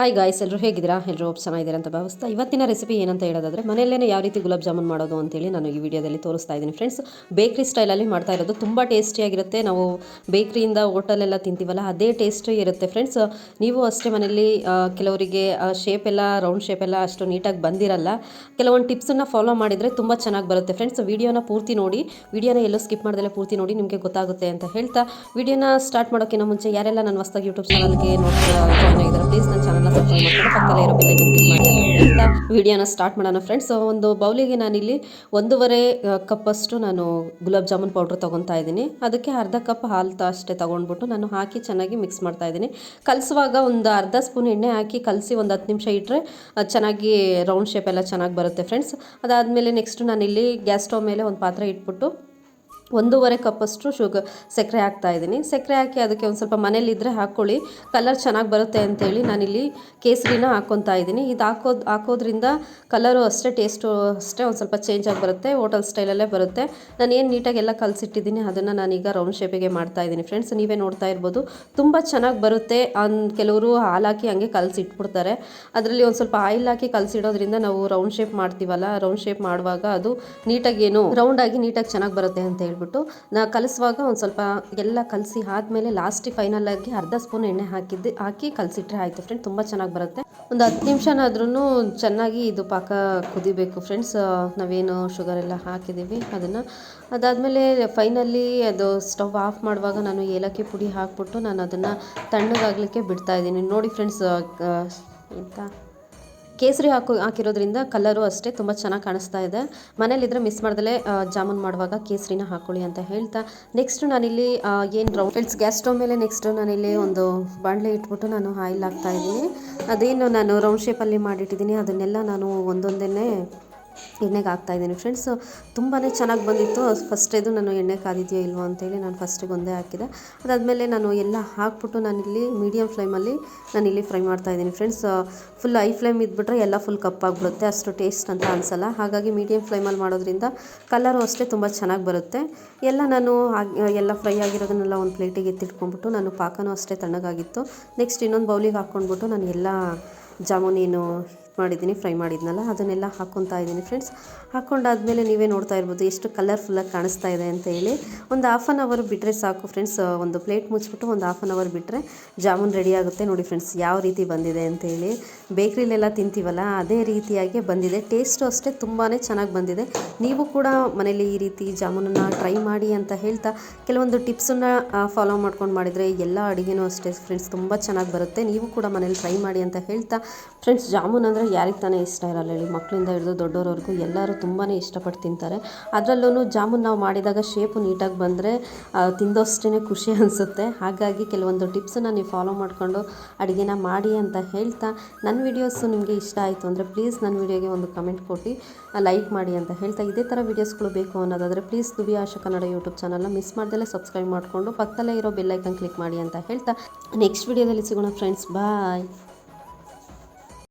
Hi guys ಎಲ್ಲರೂ ಹೇಗಿದ್ದೀರಾ? ಎಲ್ಲರೂ ಚೆನ್ನಾಗಿದ್ದೀರಾ ಅಂತ ಭಾವಿಸ್ತಾ ಇವತ್ತಿನ ರೆಸಿಪಿ ಏನಂತ ಹೇಳೋದಾದ್ರೆ ಮನೆಯಲ್ಲೇ ಯಾವ ರೀತಿ ಗುಲಾಬ್ ಜಾಮೂನ್ ಮಾಡೋದು ಅಂತೇಳಿ ನಾನು ಈ ವಿಡಿಯೋದಲ್ಲಿ ತೋರಿಸ್ತಾ ಇದ್ದೀನಿ ಫ್ರೆಂಡ್ಸ್ ಬೇಕ್ರಿ ಸ್ಟೈಲಲ್ಲಿ ಮಾಡ್ತಾ ಇರೋದು ತುಂಬ ಟೇಸ್ಟಿಯಾಗಿರುತ್ತೆ ನಾವು ಬೇಕ್ರಿಯಿಂದ ಹೋಟೆಲೆಲ್ಲ ತಿಂತೀವಲ್ಲ, ಅದೇ ಟೇಸ್ಟ್ ಇರುತ್ತೆ ಫ್ರೆಂಡ್ಸ್ ನೀವು ಅಷ್ಟೇ ಮನೆಯಲ್ಲಿ ಕೆಲವರಿಗೆ ಶೇಪ್ ಎಲ್ಲ ರೌಂಡ್ ಶೇಪ್ ಎಲ್ಲ ಅಷ್ಟು ನೀಟಾಗಿ ಬಂದಿರಲ್ಲ, ಕೆಲವೊಂದು ಟಿಪ್ಸನ್ನು ಫಾಲೋ ಮಾಡಿದರೆ ತುಂಬ ಚೆನ್ನಾಗಿ ಬರುತ್ತೆ ಫ್ರೆಂಡ್ಸ್ ವಿಡಿಯೋನ ಪೂರ್ತಿ ನೋಡಿ, ವಿಡಿಯೋನ ಎಲ್ಲೋ ಸ್ಕಿಪ್ ಮಾಡಿದ್ರೆ ಪೂರ್ತಿ ನೋಡಿ ನಿಮಗೆ ಗೊತ್ತಾಗುತ್ತೆ ಅಂತ ಹೇಳ್ತಾ, ವಿಡಿಯೋನ ಸ್ಟಾರ್ಟ್ ಮಾಡೋಕ್ಕಿಂತ ಮುಂಚೆ ಯಾರೆಲ್ಲ ನನ್ನ ಹೊಸದಾಗಿ ಯೂಟ್ಯೂಬ್ ಚಾನಲ್ಗೆ ನೋಡ್ತಾ ಜಾಯ್ನ್ ಆಗಿದ್ದಾರೆ ಪ್ಲೀಸ್ ನನ್ನ ಮಾಡ್ಕೊಂಡು ಪಕ್ಕದಲ್ಲೇ ಇರೋ ಬೆಲ್ಲೈಕನ್ ಕ್ಲಿಕ್ ಮಾಡಿ ಅಂತ ವಿಡಿಯೋನ ಸ್ಟಾರ್ಟ್ ಮಾಡೋಣ ಫ್ರೆಂಡ್ಸ್ ಒಂದು ಬೌಲಿಗೆ ನಾನಿಲ್ಲಿ ಒಂದೂವರೆ ಕಪ್ಪಷ್ಟು ನಾನು ಗುಲಾಬ್ ಜಾಮೂನ್ ಪೌಡ್ರ್ ತೊಗೊತಾ ಇದ್ದೀನಿ. ಅದಕ್ಕೆ ಅರ್ಧ ಕಪ್ ಹಾಲು ಅಷ್ಟೇ ತೊಗೊಂಡ್ಬಿಟ್ಟು ನಾನು ಹಾಕಿ ಚೆನ್ನಾಗಿ ಮಿಕ್ಸ್ ಮಾಡ್ತಾ ಇದ್ದೀನಿ. ಕಲಿಸುವಾಗ ಒಂದು ಅರ್ಧ ಸ್ಪೂನ್ ಎಣ್ಣೆ ಹಾಕಿ ಕಲಸಿ ಒಂದು ಹತ್ತು ನಿಮಿಷ ಇಟ್ಟರೆ ಚೆನ್ನಾಗಿ ರೌಂಡ್ ಶೇಪ್ ಎಲ್ಲ ಚೆನ್ನಾಗಿ ಬರುತ್ತೆ ಫ್ರೆಂಡ್ಸ್ ಅದಾದಮೇಲೆ ನೆಕ್ಸ್ಟ್ ನಾನಿಲ್ಲಿ ಗ್ಯಾಸ್ ಸ್ಟವ್ ಮೇಲೆ ಒಂದು ಪಾತ್ರೆ ಇಟ್ಬಿಟ್ಟು ಒಂದೂವರೆ ಕಪ್ಪಷ್ಟು ಶುಗರ್ ಸಕ್ಕರೆ ಹಾಕ್ತಾ ಇದ್ದೀನಿ. ಸಕ್ಕರೆ ಹಾಕಿ ಅದಕ್ಕೆ ಒಂದು ಸ್ವಲ್ಪ ಮನೇಲಿದ್ದರೆ ಹಾಕ್ಕೊಳ್ಳಿ ಕಲರ್ ಚೆನ್ನಾಗಿ ಬರುತ್ತೆ ಅಂತೇಳಿ ನಾನಿಲ್ಲಿ ಕೇಸರಿನ ಹಾಕ್ಕೊತಾ ಇದ್ದೀನಿ. ಇದು ಹಾಕೋದು ಹಾಕೋದ್ರಿಂದ ಕಲರು ಅಷ್ಟೇ ಟೇಸ್ಟು ಅಷ್ಟೇ ಒಂದು ಸ್ವಲ್ಪ ಚೇಂಜ್ ಆಗಿ ಬರುತ್ತೆ. ಹೋಟೆಲ್ ಸ್ಟೈಲಲ್ಲೇ ಬರುತ್ತೆ. ನಾನು ಏನು ನೀಟಾಗಿ ಎಲ್ಲ ಕಲಸಿಟ್ಟಿದ್ದೀನಿ, ಅದನ್ನು ನಾನೀಗ ರೌಂಡ್ ಶೇಪಿಗೆ ಮಾಡ್ತಾ ಇದ್ದೀನಿ. ಫ್ರೆಂಡ್ಸ್ ನೀವೇ ನೋಡ್ತಾ ಇರ್ಬೋದು. ತುಂಬ ಚೆನ್ನಾಗಿ ಬರುತ್ತೆ. ಅನ್ ಕೆಲವರು ಹಾಲು ಹಾಕಿ ಹಂಗೆ ಕಲಸಿಟ್ಬಿಡ್ತಾರೆ. ಅದರಲ್ಲಿ ಒಂದು ಸ್ವಲ್ಪ ಆಯಿಲ್ ಹಾಕಿ ಕಲಸಿಡೋದ್ರಿಂದ ನಾವು ರೌಂಡ್ ಶೇಪ್ ಮಾಡ್ತೀವಲ್ಲ ರೌಂಡ್ ಶೇಪ್ ಮಾಡುವಾಗ ಅದು ನೀಟಾಗಿ ಏನು ರೌಂಡ್ ಆಗಿ ನೀಟಾಗಿ ಚೆನ್ನಾಗಿ ಬರುತ್ತೆ ಅಂತ ಹೇಳ್ಬಿಟ್ಟು ನಾ ಕಲಿಸುವಾಗ ಒಂದು ಸ್ವಲ್ಪ ಎಲ್ಲ ಕಲಸಿ ಆದಮೇಲೆ ಲಾಸ್ಟಿಗೆ ಫೈನಲ್ ಆಗಿ ಅರ್ಧ ಸ್ಪೂನ್ ಎಣ್ಣೆ ಹಾಕಿದ್ದು, ಹಾಕಿ ಕಲಸಿಟ್ರೆ ಆಯಿತು ಫ್ರೆಂಡ್ ತುಂಬ ಚೆನ್ನಾಗಿ ಬರುತ್ತೆ. ಒಂದು ಹತ್ತು ನಿಮಿಷನಾದ್ರೂ ಚೆನ್ನಾಗಿ ಇದು ಪಾಕ ಕುದಿಬೇಕು ಫ್ರೆಂಡ್ಸ್ ನಾವೇನು ಶುಗರ್ ಎಲ್ಲ ಹಾಕಿದ್ದೀವಿ ಅದನ್ನು. ಅದಾದಮೇಲೆ ಫೈನಲಿ ಅದು ಸ್ಟವ್ ಆಫ್ ಮಾಡುವಾಗ ನಾನು ಏಲಕ್ಕಿ ಪುಡಿ ಹಾಕ್ಬಿಟ್ಟು ನಾನು ಅದನ್ನು ತಣ್ಣಗಾಗಲಿಕ್ಕೆ ಬಿಡ್ತಾ ಇದ್ದೀನಿ. ನೋಡಿ ಫ್ರೆಂಡ್ಸ್ ಎಂತ? ಕೇಸರಿ ಹಾಕೋ ಹಾಕಿರೋದ್ರಿಂದ ಕಲರು ಅಷ್ಟೇ ತುಂಬ ಚೆನ್ನಾಗಿ ಕಾಣಿಸ್ತಾ ಇದೆ. ಮನೇಲಿದ್ರೆ ಮಿಸ್ ಮಾಡ್ದಲೇ ಜಾಮೂನ್ ಮಾಡುವಾಗ ಕೇಸರಿನ ಹಾಕೊಳ್ಳಿ ಅಂತ ಹೇಳ್ತಾ. ನೆಕ್ಸ್ಟ್ ನಾನಿಲ್ಲಿ ಏನು ರೌಂಡ್ ಫ್ರೆಂಡ್ಸ್ ಗ್ಯಾಸ್ ಸ್ಟವ್ ಮೇಲೆ ನೆಕ್ಸ್ಟ್ ನಾನಿಲ್ಲಿ ಒಂದು ಬಾಣಲೆ ಇಟ್ಬಿಟ್ಟು ನಾನು ಆಯಿಲ್ ಹಾಕ್ತಾ ಇದ್ದೀನಿ. ಅದೇನು ನಾನು ರೌಂಡ್ ಶೇಪಲ್ಲಿ ಮಾಡಿಟ್ಟಿದ್ದೀನಿ, ಅದನ್ನೆಲ್ಲ ನಾನು ಒಂದೊಂದೇ ಎಣ್ಣೆಗೆ ಹಾಕ್ತಾ ಇದ್ದೀನಿ ಫ್ರೆಂಡ್ಸ್ ತುಂಬಾ ಚೆನ್ನಾಗಿ ಬಂದಿತ್ತು. ಫಸ್ಟ್ ಇದು ನಾನು ಎಣ್ಣೆ ಕಾದಿದೆಯೋ ಇಲ್ವೋ ಅಂತೇಳಿ ನಾನು ಫಸ್ಟಿಗೆ ಒಂದೇ ಹಾಕಿದೆ. ಅದಾದಮೇಲೆ ನಾನು ಎಲ್ಲ ಹಾಕ್ಬಿಟ್ಟು ನಾನಿಲ್ಲಿ ಮೀಡಿಯಮ್ ಫ್ಲೇಮಲ್ಲಿ ಇಲ್ಲಿ ಫ್ರೈ ಮಾಡ್ತಾ ಇದ್ದೀನಿ ಫ್ರೆಂಡ್ಸ್ ಫುಲ್ ಐ ಫ್ಲೇಮ್ ಇದ್ಬಿಟ್ರೆ ಎಲ್ಲ ಫುಲ್ ಕಪ್ಪಾಗ್ಬಿಡುತ್ತೆ ಅಷ್ಟು ಟೇಸ್ಟ್ ಅಂತ ಅನಿಸಲ್ಲ. ಹಾಗಾಗಿ ಮೀಡಿಯಮ್ ಫ್ಲೇಮಲ್ಲಿ ಮಾಡೋದ್ರಿಂದ ಕಲರು ಅಷ್ಟೇ ತುಂಬ ಚೆನ್ನಾಗಿ ಬರುತ್ತೆ. ಎಲ್ಲ ನಾನು ಎಲ್ಲ ಫ್ರೈ ಆಗಿರೋದನ್ನೆಲ್ಲ ಒಂದು ಪ್ಲೇಟಿಗೆ ಎತ್ತಿಟ್ಕೊಂಡ್ಬಿಟ್ಟು ನಾನು ಪಾಕನೂ ಅಷ್ಟೇ ತಣ್ಣಗಾಗಿತ್ತು. ನೆಕ್ಸ್ಟ್ ಇನ್ನೊಂದು ಬೌಲಿಗೆ ಹಾಕ್ಕೊಂಡ್ಬಿಟ್ಟು ನಾನು ಎಲ್ಲ ಜಾಮೂನೇನು ಮಾಡಿದ್ದೀನಿ, ಫ್ರೈ ಮಾಡಿದ್ನಲ್ಲ, ಅದನ್ನೆಲ್ಲ ಹಾಕ್ಕೊತಾ ಇದ್ದೀನಿ ಫ್ರೆಂಡ್ಸ್ ಹಾಕೊಂಡಾದಮೇಲೆ ನೀವೇ ನೋಡ್ತಾ ಇರ್ಬೋದು ಎಷ್ಟು ಕಲರ್ಫುಲ್ಲಾಗಿ ಕಾಣಿಸ್ತಾ ಇದೆ ಅಂತ ಹೇಳಿ. ಒಂದು ಹಾಫ್ ಆನ್ ಅವರ್ ಬಿಟ್ಟರೆ ಸಾಕು ಫ್ರೆಂಡ್ಸ್ ಒಂದು ಪ್ಲೇಟ್ ಮುಚ್ಚಿಬಿಟ್ಟು ಒಂದು ಹಾಫ್ ಆನ್ ಅವರ್ ಬಿಟ್ಟರೆ ಜಾಮೂನ್ ರೆಡಿ ಆಗುತ್ತೆ ನೋಡಿ ಫ್ರೆಂಡ್ಸ್ ಯಾವ ರೀತಿ ಬಂದಿದೆ ಅಂತೇಳಿ ಬೇಕ್ರಿಲೆಲ್ಲ ತಿಂತೀವಲ್ಲ, ಅದೇ ರೀತಿಯಾಗಿ ಬಂದಿದೆ. ಟೇಸ್ಟು ಅಷ್ಟೇ ತುಂಬಾ ಚೆನ್ನಾಗಿ ಬಂದಿದೆ. ನೀವು ಕೂಡ ಮನೇಲಿ ಈ ರೀತಿ ಜಾಮೂನನ್ನು ಟ್ರೈ ಮಾಡಿ ಅಂತ ಹೇಳ್ತಾ ಕೆಲವೊಂದು ಟಿಪ್ಸನ್ನು ಫಾಲೋ ಮಾಡ್ಕೊಂಡು ಮಾಡಿದರೆ ಎಲ್ಲ ಅಡುಗೆನೂ ಅಷ್ಟೇ ಫ್ರೆಂಡ್ಸ್ ತುಂಬ ಚೆನ್ನಾಗಿ ಬರುತ್ತೆ. ನೀವು ಕೂಡ ಮನೇಲಿ ಟ್ರೈ ಮಾಡಿ ಅಂತ ಹೇಳ್ತಾ ಫ್ರೆಂಡ್ಸ್ ಜಾಮೂನ್ ಅಂದರೆ ಯಾರಿಗೆ ತಾನೇ ಇಷ್ಟ ಇರಲ್ಲ ಹೇಳಿ ಮಕ್ಕಳಿಂದ ಹಿಡಿದು ದೊಡ್ಡೋರವರೆಗೂ ಎಲ್ಲರೂ ತುಂಬಾ ಇಷ್ಟಪಟ್ಟು ತಿಂತಾರೆ. ಅದರಲ್ಲೂ ಜಾಮೂನ್ ನಾವು ಮಾಡಿದಾಗ ಶೇಪು ನೀಟಾಗಿ ಬಂದರೆ ತಿಂದೋಷ್ಟೇ ಖುಷಿ ಅನಿಸುತ್ತೆ. ಹಾಗಾಗಿ ಕೆಲವೊಂದು ಟಿಪ್ಸನ್ನು ನೀವು ಫಾಲೋ ಮಾಡಿಕೊಂಡು ಅಡುಗೆನ ಮಾಡಿ ಅಂತ ಹೇಳ್ತಾ ನನ್ನ ವೀಡಿಯೋಸು ನಿಮಗೆ ಇಷ್ಟ ಆಯಿತು ಅಂದರೆ ಪ್ಲೀಸ್ ನನ್ನ ವೀಡಿಯೋಗೆ ಒಂದು ಕಮೆಂಟ್ ಕೊಟ್ಟು ಲೈಕ್ ಮಾಡಿ ಅಂತ ಹೇಳ್ತಾ. ಇದೇ ಥರ ವೀಡಿಯೋಸ್ಗಳು ಬೇಕು ಅನ್ನೋದಾದರೆ ಪ್ಲೀಸ್ ದುಬಿ ಆಶಾ ಕನ್ನಡ ಯೂಟ್ಯೂಬ್ ಚಾನಲ್ನ ಮಿಸ್ ಮಾಡ್ದಲೇ ಸಬ್ಸ್ಕ್ರೈಬ್ ಮಾಡಿಕೊಂಡು ಪಕ್ಕದಲ್ಲೇ ಇರೋ ಬೆಲ್ಲೈಕನ್ ಕ್ಲಿಕ್ ಮಾಡಿ ಅಂತ ಹೇಳ್ತಾ. ನೆಕ್ಸ್ಟ್ ವೀಡಿಯೋದಲ್ಲಿ ಸಿಗೋಣ ಫ್ರೆಂಡ್ಸ್ ಬಾಯ್